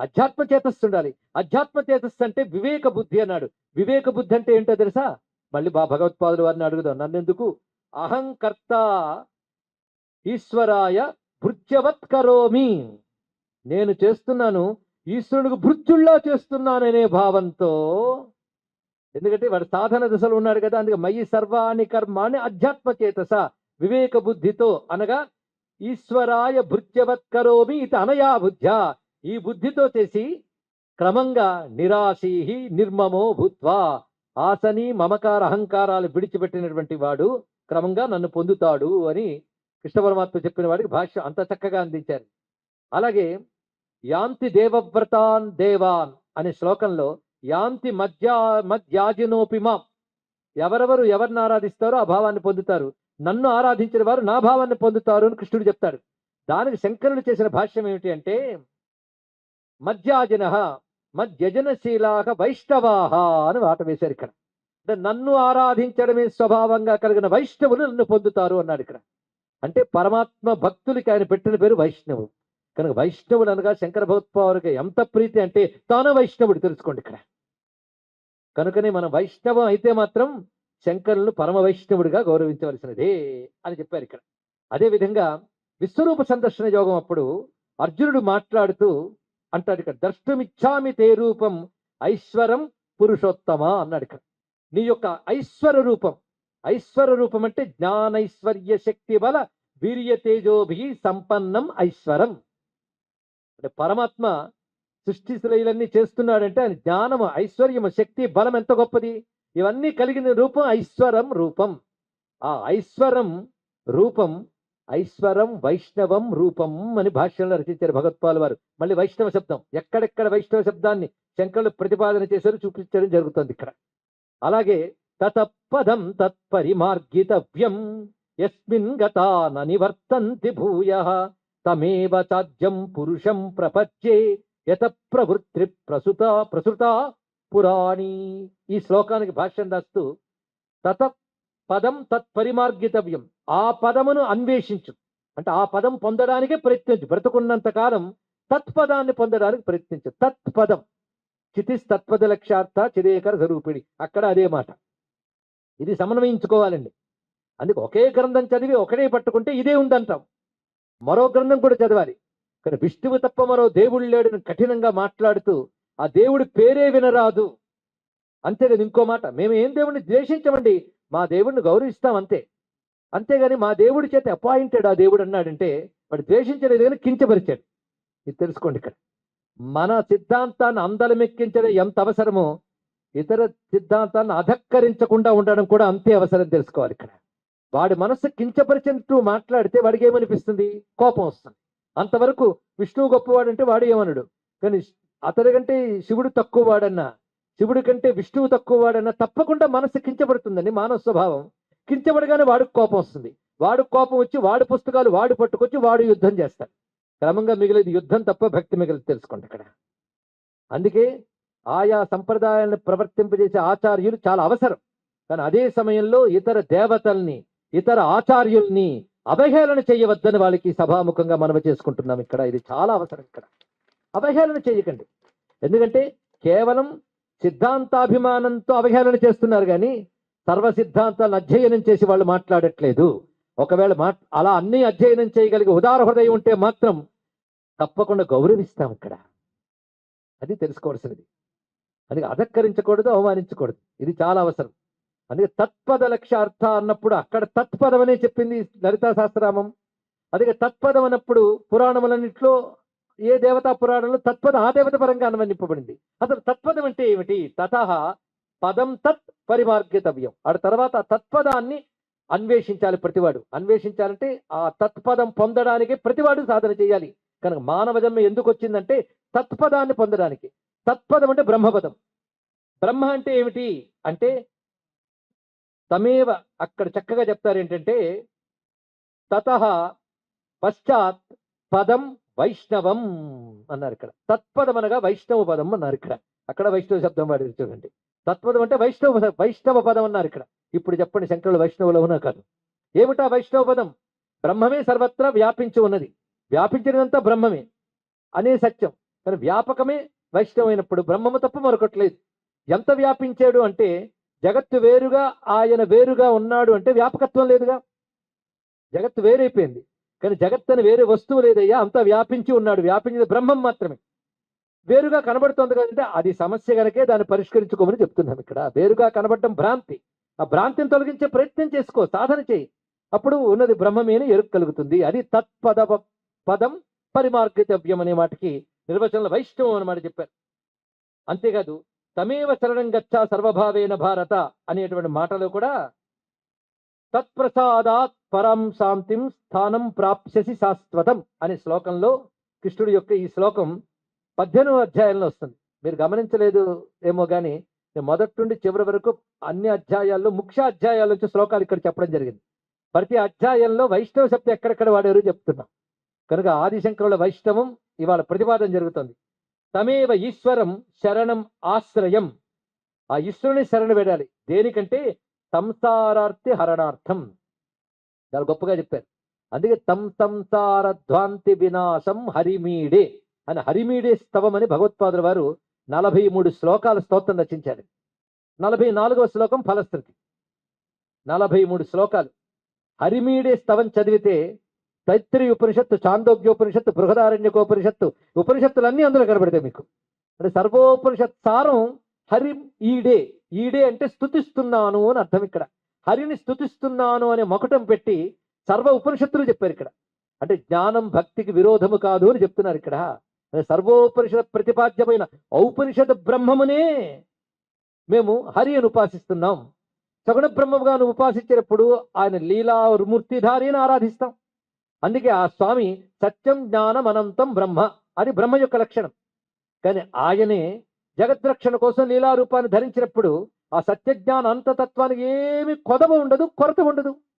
అధ్యాత్మ చేతస్సు ఉండాలి. అధ్యాత్మ చేతస్సు అంటే వివేక బుద్ధి అన్నాడు. వివేక బుద్ధి అంటే ఏంటో తెలుసా? మళ్ళీ బా భగవత్పాదుల వారిని అడుగుదాం. నన్నెందుకు? అహంకర్త ఈశ్వరాయ భృత్యవత్ కరోమి. నేను చేస్తున్నాను ఈశ్వరుడికి భృత్యుల్లా చేస్తున్నాననే భావంతో. ఎందుకంటే వాడు సాధన దశలో ఉన్నాడు కదా అందుకే మయి సర్వాణి కర్మాణి అధ్యాత్మ చేతస వివేక బుద్ధితో అనగా ఈశ్వరాయ భృత్యవత్ కరోమి ఇది అనయా బుద్ధ్యా. ఈ బుద్ధితో చేసి క్రమంగా నిరాశీహి నిర్మమో భూత్వా ఆసని మమకార అహంకారాలు విడిచిపెట్టినటువంటి వాడు క్రమంగా నన్ను పొందుతాడు అని కృష్ణ పరమాత్మ చెప్పిన వాడికి భాష్యం అంత చక్కగా అందించారు. అలాగే యాంతి దేవవ్రతాన్ దేవాన్ అనే శ్లోకంలో యాంతి మధ్యా మధ్యాజినోపిమా ఎవరెవరు ఎవరిని ఆరాధిస్తారో ఆ భావాన్ని పొందుతారు. నన్ను ఆరాధించిన వారు నా భావాన్ని పొందుతారు అని కృష్ణుడు చెప్తాడు. దానికి శంకరుడు చేసిన భాష్యం ఏమిటి అంటే మధ్యాజన మధ్యజనశీలాక వైష్ణవాహ అని మాట వేశారు ఇక్కడ. అంటే నన్ను ఆరాధించడమే స్వభావంగా కలిగిన వైష్ణవులు నన్ను పొందుతారు అన్నాడు ఇక్కడ. అంటే పరమాత్మ భక్తులకి ఆయన పెట్టిన పేరు వైష్ణవు. కనుక వైష్ణవుడు అనగా శంకర భగవత్పావుడికి ఎంత ప్రీతి అంటే తాను వైష్ణవుడు తెలుసుకోండి ఇక్కడ. కనుకనే మనం వైష్ణవం అయితే మాత్రం శంకరులను పరమ వైష్ణవుడిగా గౌరవించవలసినదే అని చెప్పారు ఇక్కడ. అదే విధంగా విశ్వరూప సందర్శన యోగం అప్పుడు అర్జునుడు మాట్లాడుతూ అంటాడు ఇక్కడ ద్రష్టమిచ్చామి తే రూపం ఐశ్వరం పురుషోత్తమ అన్నాడు ఇక్కడ నీ యొక్క ఐశ్వర రూపం ఐశ్వర రూపం అంటే జ్ఞానైశ్వర్య శక్తి బల వీర్య తేజోభి సంపన్నం ఐశ్వరం. అంటే పరమాత్మ సృష్టి శ్రేయులన్నీ చేస్తున్నాడంటే ఆయన జ్ఞానము ఐశ్వర్యము శక్తి బలం ఎంత గొప్పది? ఇవన్నీ కలిగిన రూపం ఐశ్వరం రూపం. ఆ ఐశ్వరం రూపం ఐశ్వరం వైష్ణవం రూపం అని భాష్యంలో రచించారు భగవత్పాల్ వారు. మళ్ళీ వైష్ణవ శబ్దం. ఎక్కడెక్కడ వైష్ణవ శబ్దాన్ని శంకరులు ప్రతిపాదన చేశారు చూపించడం జరుగుతుంది ఇక్కడ. అలాగే తతపదం తత్పరిమార్గితవ్యం యస్మిన్ గతా నివర్తంతి భూయ తమేవ చాజ్యం పురుషం ప్రపంచే యత ప్రవృత్తి ప్రసుత ప్రసుత పురాణి. ఈ శ్లోకానికి భాష్యం రాస్తూ తత పదం తత్పరిమార్గితవ్యం ఆ పదమును అన్వేషించు. అంటే ఆ పదం పొందడానికే ప్రయత్నించు. బ్రతుకున్నంత కాలం తత్పదాన్ని పొందడానికి ప్రయత్నించు. తత్పదం చితిస్ తత్పద లక్ష్యార్థ చిదేకర స్వరూపిణి. అక్కడ అదే మాట. ఇది సమన్వయించుకోవాలండి. అందుకు ఒకే గ్రంథం చదివి ఒకటే పట్టుకుంటే ఇదే ఉందంటాం. మరో గ్రంథం కూడా చదవాలి. కానీ విష్ణువు తప్ప మరో దేవుడు లేడని కఠినంగా మాట్లాడుతూ ఆ దేవుడి పేరే వినరాదు. అంతే ఇంకో మాట. మేము ఏం దేవుడిని ద్వేషించమండి? మా దేవుడిని గౌరవిస్తాం అంతే. అంతేగాని మా దేవుడి చేత అపాయింటెడ్ ఆ దేవుడు అన్నాడంటే వాడు ద్వేషించలేదు కానీ కించపరిచాడు. ఇది తెలుసుకోండి ఇక్కడ. మన సిద్ధాంతాన్ని అందలమెక్కించడం ఎంత అవసరమో ఇతర సిద్ధాంతాన్ని అధక్కరించకుండా ఉండడం కూడా అంతే అవసరం తెలుసుకోవాలి ఇక్కడ. వాడి మనస్సు కించపరిచినట్టు మాట్లాడితే వాడికి ఏమనిపిస్తుంది? కోపం వస్తుంది. అంతవరకు విష్ణువు గొప్పవాడంటే వాడు ఏమనడు. కానీ అతడి కంటే శివుడు తక్కువ వాడన్నా శివుడి కంటే విష్ణువు తక్కువ వాడన్నా తప్పకుండా మనసు కించబడుతుందండి మానవ స్వభావం. కించబడగానే వాడికి కోపం వస్తుంది. వాడు కోపం వచ్చి వాడి పుస్తకాలు వాడు పట్టుకొచ్చి వాడు యుద్ధం చేస్తాడు. క్రమంగా మిగిలేదు యుద్ధం తప్ప భక్తి మిగిలిది తెలుసుకోండి ఇక్కడ అందుకే ఆయా సంప్రదాయాలను ప్రవర్తింపజేసే ఆచార్యులు చాలా అవసరం. కానీ అదే సమయంలో ఇతర దేవతల్ని ఇతర ఆచార్యుల్ని అవహేళన చేయవద్దని వాళ్ళకి సభాముఖంగా మనవి చేసుకుంటున్నాం ఇక్కడ. ఇది చాలా అవసరం ఇక్కడ. అవహేళన చేయకండి. ఎందుకంటే కేవలం సిద్ధాంతాభిమానంతో అవహేళన చేస్తున్నారు కానీ సర్వ సిద్ధాంతాలను అధ్యయనం చేసి వాళ్ళు మాట్లాడట్లేదు. ఒకవేళ మా అలా అన్ని అధ్యయనం చేయగలిగే ఉదార హృదయం ఉంటే మాత్రం తప్పకుండా గౌరవిస్తాం ఇక్కడ అది తెలుసుకోవాల్సినది. అది అధక్కరించకూడదు అవమానించకూడదు. ఇది చాలా అవసరం. అందుకే తత్పద లక్ష్యార్థ అన్నప్పుడు అక్కడ తత్పదమనే చెప్పింది లలితా శాస్త్రామం అందుకే తత్పదం అన్నప్పుడు పురాణములన్నింటిలో ఏ దేవతా పురాణంలో తత్పదం ఆ దేవత పరంగా అనువర్ణింపబడింది అసలు తత్పదం అంటే ఏమిటి? తత పదం తత్ పరిమార్గితవ్యం. ఆ తర్వాత తత్పదాన్ని అన్వేషించాలి ప్రతివాడు. అన్వేషించాలంటే ఆ తత్పదం పొందడానికి ప్రతివాడు సాధన చేయాలి. కనుక మానవ జన్మ ఎందుకు వచ్చిందంటే తత్పదాన్ని పొందడానికి. తత్పదం అంటే బ్రహ్మపదం. బ్రహ్మ అంటే ఏమిటి? అంటే తమేవ అక్కడ చక్కగా చెప్తారు ఏంటంటే తత పశ్చాత్ పదం వైష్ణవం అన్నారు ఇక్కడ. తత్పదం అనగా వైష్ణవ పదం అన్నారు ఇక్కడ. అక్కడ వైష్ణవ శబ్దం వాడారు చూడండి. తత్పదం అంటే వైష్ణవ వైష్ణవ పదం అన్నారు ఇక్కడ. ఇప్పుడు చెప్పండి శంకరులు వైష్ణవులు అవునా కాదు. ఏమిటా వైష్ణవ పదం? బ్రహ్మమే సర్వత్రా వ్యాపించి ఉన్నది. వ్యాపించినదంతా బ్రహ్మమే అనే సత్యం. కానీ వ్యాపకమే వైష్ణవమైనప్పుడు బ్రహ్మము తప్ప మరొకట్లేదు ఎంత వ్యాపించాడు అంటే జగత్తు వేరుగా ఆయన వేరుగా ఉన్నాడు అంటే వ్యాపకత్వం లేదుగా. జగత్తు వేరైపోయింది. కానీ జగత్ అని వేరే వస్తువు లేదయ్యా అంతా వ్యాపించి ఉన్నాడు. వ్యాపించింది బ్రహ్మం మాత్రమే. వేరుగా కనబడుతుంది కదంటే అది సమస్య గనకే దాన్ని పరిష్కరించుకోమని చెప్తున్నాం ఇక్కడ. వేరుగా కనబడటం భ్రాంతి. ఆ భ్రాంతిని తొలగించే ప్రయత్నం చేసుకో సాధన చేయి. అప్పుడు ఉన్నది బ్రహ్మమేని ఎరుక కలుగుతుంది. అది తత్పద పదం పరిమార్గితవ్యం అనే మాటకి నిర్వచనంలో వైష్ణవం అన్నమాట చెప్పారు. అంతేకాదు తమేవ శరణం గచ్చా సర్వభావేన భారత అనేటువంటి మాటలో కూడా తత్ప్రసాదాత్ పరం శాంతిం స్థానం ప్రాప్స్యసి శాశ్వతం అనే శ్లోకంలో కృష్ణుడి యొక్క ఈ శ్లోకం పద్దెనిమిది అధ్యాయంలో వస్తుంది. మీరు గమనించలేదు ఏమో కానీ నేను మొదటి నుండి చివరి వరకు అన్ని అధ్యాయాల్లో ముఖ్య అధ్యాయాల నుంచి శ్లోకాలు ఇక్కడ చెప్పడం జరిగింది. ప్రతి అధ్యాయంలో వైష్ణవ శబ్దం ఎక్కడెక్కడ వాడారు చెప్తున్నాం. కనుక ఆదిశంకరుల వైష్ణవం ఇవాళ ప్రతిపాదన జరుగుతుంది. తమేవ ఈశ్వరం శరణం ఆశ్రయం. ఆ ఈశ్వరుని శరణ వేడాలి. దేనికంటే సంసారార్థి హరణార్థం చాలా గొప్పగా చెప్పారు. అందుకే తం సంసార ధ్వాంతి వినాశం హరిమీడే అని హరిమీడే స్తవం అని భగవత్పాదుల వారు నలభై మూడు శ్లోకాల స్తోత్రం రచించారు. నలభై నాలుగవ శ్లోకం ఫలశ్రుతి. నలభై మూడు శ్లోకాలు. హరిమీడే స్తవం చదివితే తైత్రి ఉపనిషత్తు చాందోగ్యోపనిషత్తు బృహదారణ్యకోపనిషత్తు ఉపనిషత్తులన్నీ అందులో కనబడతాయి మీకు. అంటే సర్వోపనిషత్ సారం హరి ఈడే ఈడే అంటే స్తుతిస్తున్నాను అని అర్థం ఇక్కడ. హరిని స్తుతిస్తున్నాను అనే మొకటం పెట్టి సర్వ ఉపనిషత్తులు చెప్పారు ఇక్కడ. అంటే జ్ఞానం భక్తికి విరోధము కాదు అని చెప్తున్నారు ఇక్కడ. అంటే సర్వోపనిషత్ ప్రతిపాద్యమైన ఔపనిషత్ బ్రహ్మమునే మేము హరి అని ఉపాసిస్తున్నాం. సగుణ బ్రహ్మముగాను ఉపాసించినప్పుడు ఆయన లీలా మూర్తిధారిని ఆరాధిస్తాం. అందుకే ఆ స్వామి సత్యం జ్ఞానం అనంతం బ్రహ్మ అది బ్రహ్మ యొక్క లక్షణం. కానీ ఆయనే జగద్రక్షణ కోసం లీలారూపాన్ని ధరించినప్పుడు ఆ సత్యజ్ఞాన అంతతత్వానికి ఏమి కొదవ ఉండదు కొరత ఉండదు.